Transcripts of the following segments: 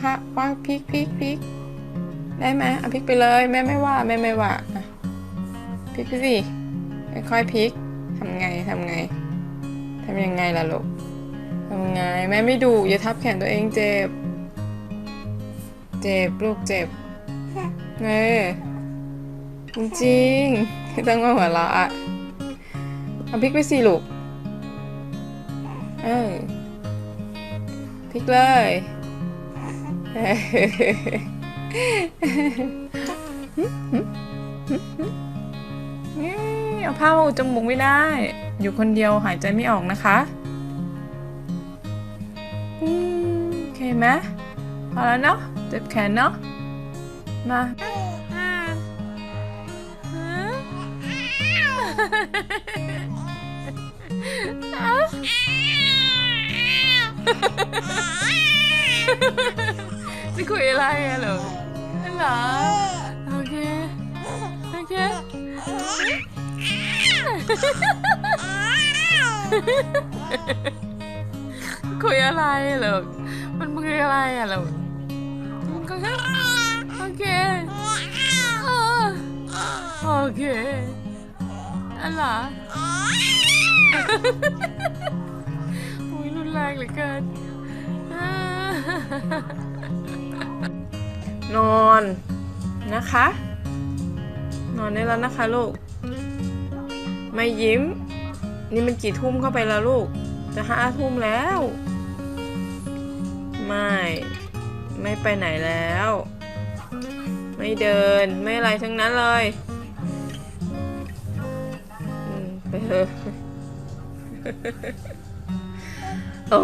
คะวาพริกพริกพริกได้ไหมเอาพริกไปเลยแม่ไม่ว่าแม่ไม่ว่าพริกไปสิค่อยพริกทำไงทำไงทำยังไงล่ะลูกทำไงแม่ไม่ดูอย่าทับแขนตัวเองเจ็บ เจ็บลูกเจ็บเออจริงๆต้องมาหัวเราะอะเอาพริกไปสิลูกเออ พริกเลยเออนี่เอาผ้ามาอุดจมูกไม่ได้ อยู่คนเดียวหายใจไม่ออกนะคะโอเคไหมพอแล้วเนาะเจ็บแขนเนาะมาจะ คุยอะไรอะเหรอเหรอโอเค โอเค คุยอะไรเหรอมันมืออะไรอะเหรอมันก็แค่โอเคเออโอเคอะไรอุ้ยรุนแรงเหลือเกิน นอนนะคะ นอนได้แล้วนะคะลูก ไม่ยิ้ม นี่มันกี่ทุ่มเข้าไปแล้วลูก จะห้าทุ่มแล้ว ไม่ ไม่ไปไหนแล้ว ไม่เดินไม่อะไรทั้งนั้นเลยไปเถอะโอ้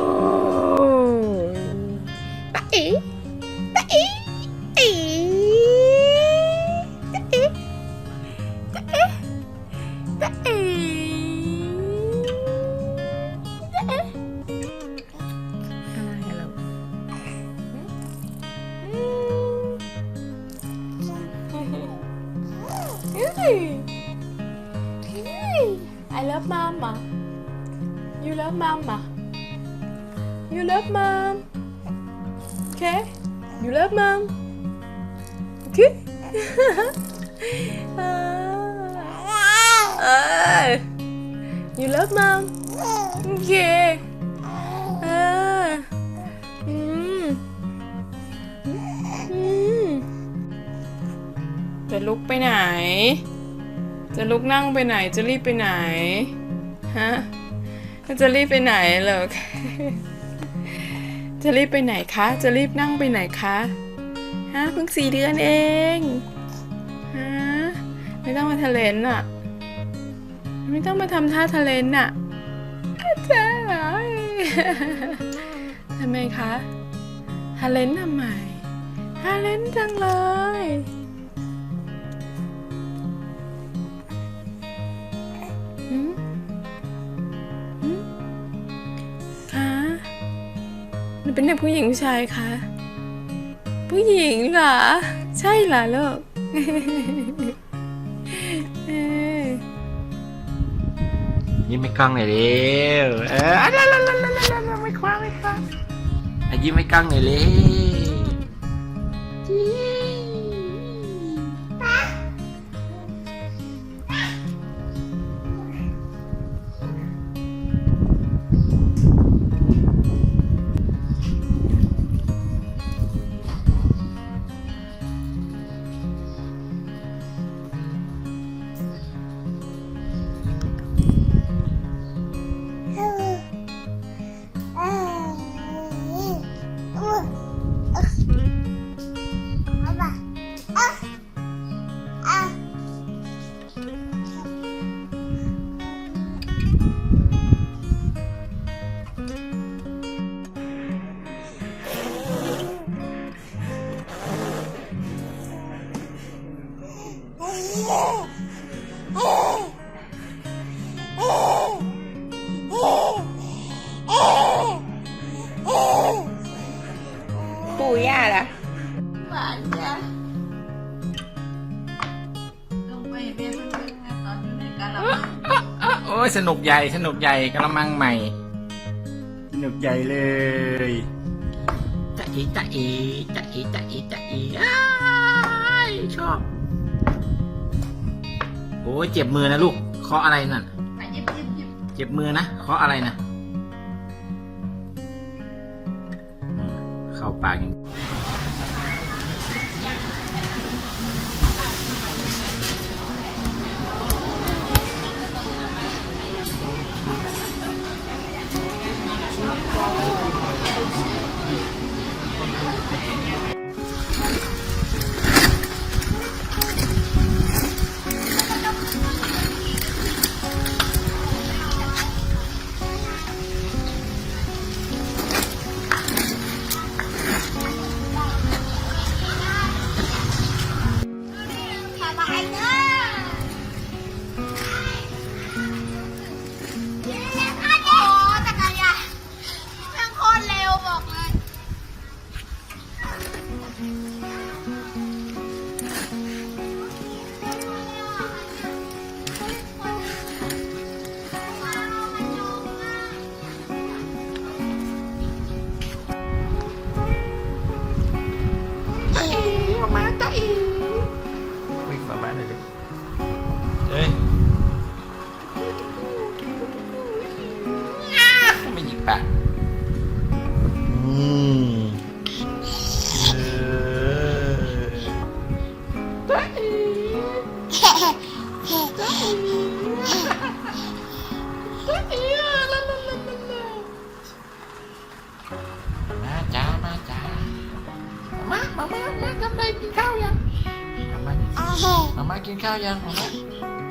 ยต You love mama. You love mom. Okay? You love mom. Okay? uh, you love mom. Okay. Uh, จะลุกไปไหน จะลุกนั่งไปไหน จะรีบไปไหน ฮะ จะรีบไปไหนเหรอจะรีบไปไหนคะ จะรีบนั่งไปไหนคะฮะเพิ่งสี่เดือนเองฮะไม่ต้องมาทะเลนอะไม่ต้องมาทำท่าทะเลนอะอาจารย์ทำไมคะทะเลนทำไมทะเลนจังเลย หนูเป็นเด็กผู้หญิงผู้ชายคะ ผู้หญิงเหรอ ใช่เหรอลูกยิ้มให้กล้องหน่อยเร็วเอออะละละละละละละไม่คว้าไม่คว้ายิ้มให้กล้องหน่อยเร็ว ปู่ โอ้ยสนุกใหญ่สนุกใหญ่กระมังใหม่ สนุกใหญ่เลยจะเอจะเอจะเอจะเอจะเออ้ายชอบ โอ้ยเจ็บมือนะลูกเคาะอะไรนั่นอะยิบยิบยิบเจ็บมือนะเคาะอะไรนะเข้าปากอย่าง กินข้าวยังมามา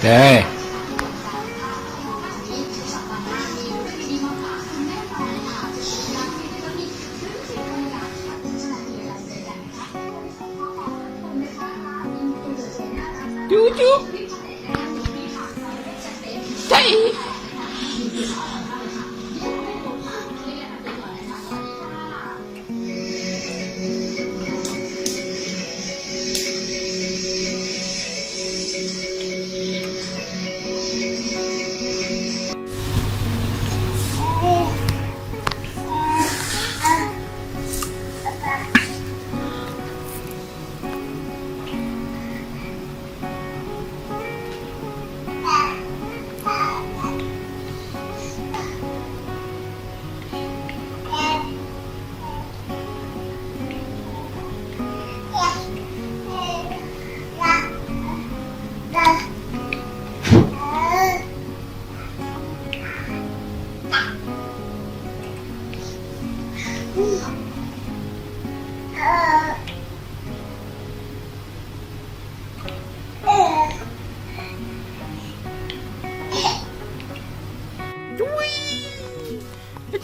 เ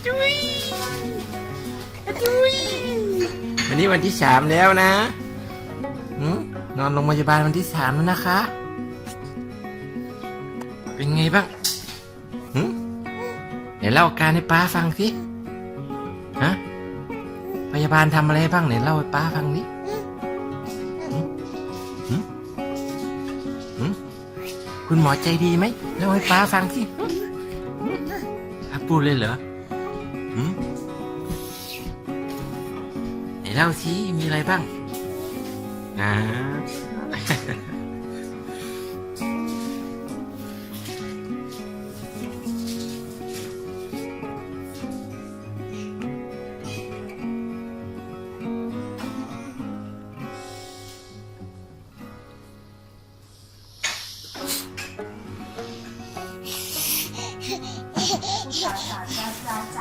จุยจุยวันนี้วันที่สามแล้วนะนอนโรงพยาบาลวันที่สามแล้วนะคะ เป็นไงบ้างเดี๋ยวเล่าการให้ป้าฟังสิฮะพยาบาลทำอะไรบ้างไหนเล่าให้ป้าฟังดิคุณหมอใจดีไหมเล่าให้ป้าฟังสิอะพูดเลยเหรอ หืมไหนเล่าสิมีอะไรบ้างอ่า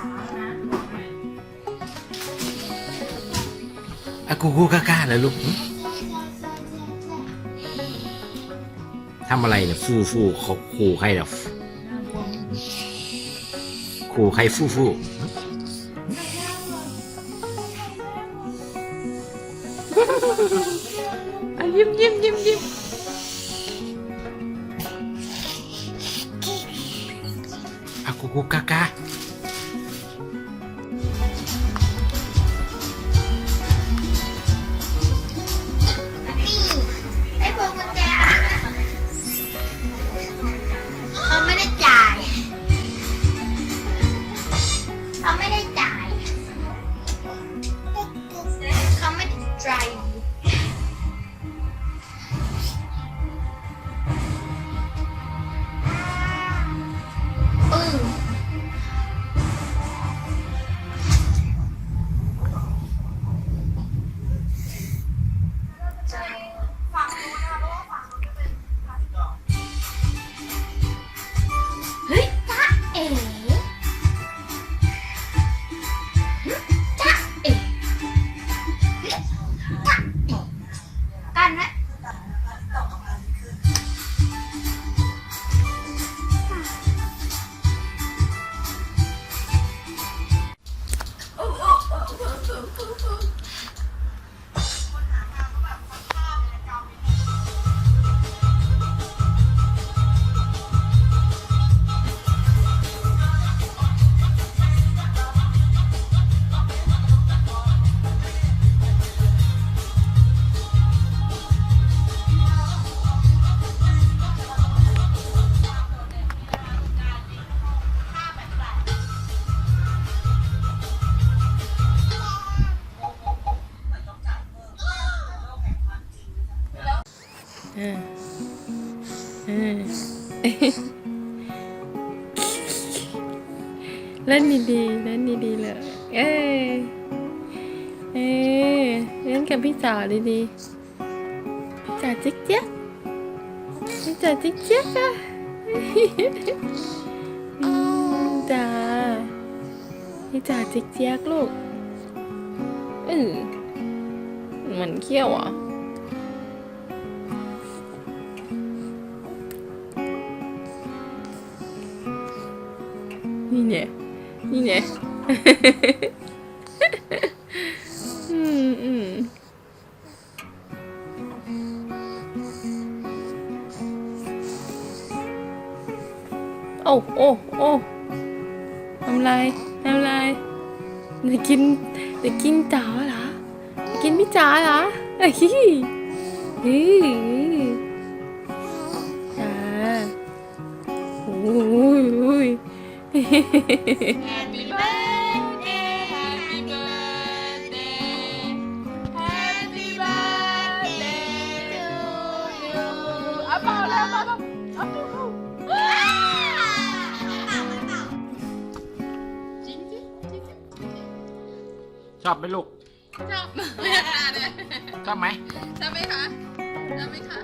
อะ กูกูกล้าๆเลยลูกหึทำอะไรเนี่ยฟูฟูเขาขู่ใครเนี่ยขู่ใครฟูฟูหึอะยิ้มยิ้มยิ้มยิ้มอะกูกูกล้าๆไจ่าย เล่นดีๆเล่นดีๆเลย เอ้ยเอ้ยเล่นกับพี่จ๋าดีๆพี่จ๋าจิ๊กเจ๊กพี่จ๋าจิ๊กเจ๊กอะจ๋าพี่จ๋าจิ๊กเจ๊กลูกเออเหมือนเขี้ยวอะ เนี่ยอืมอืมโอ้โอ้โอ้ทำไรทำไรจะกินจะกินจ๋าเหรอ กินพี่จ๋าเหรอเอ้ย Happy birthday Happy birthday Happy birthday to you เอาเปล่าแล้วเปล่าเอาเปล่าว้าวเปล่าจริงจริงจริงชอบไหมลูก ชอบไม่ขนาดเลยชอบไหมชอบไหมคะชอบไหมคะ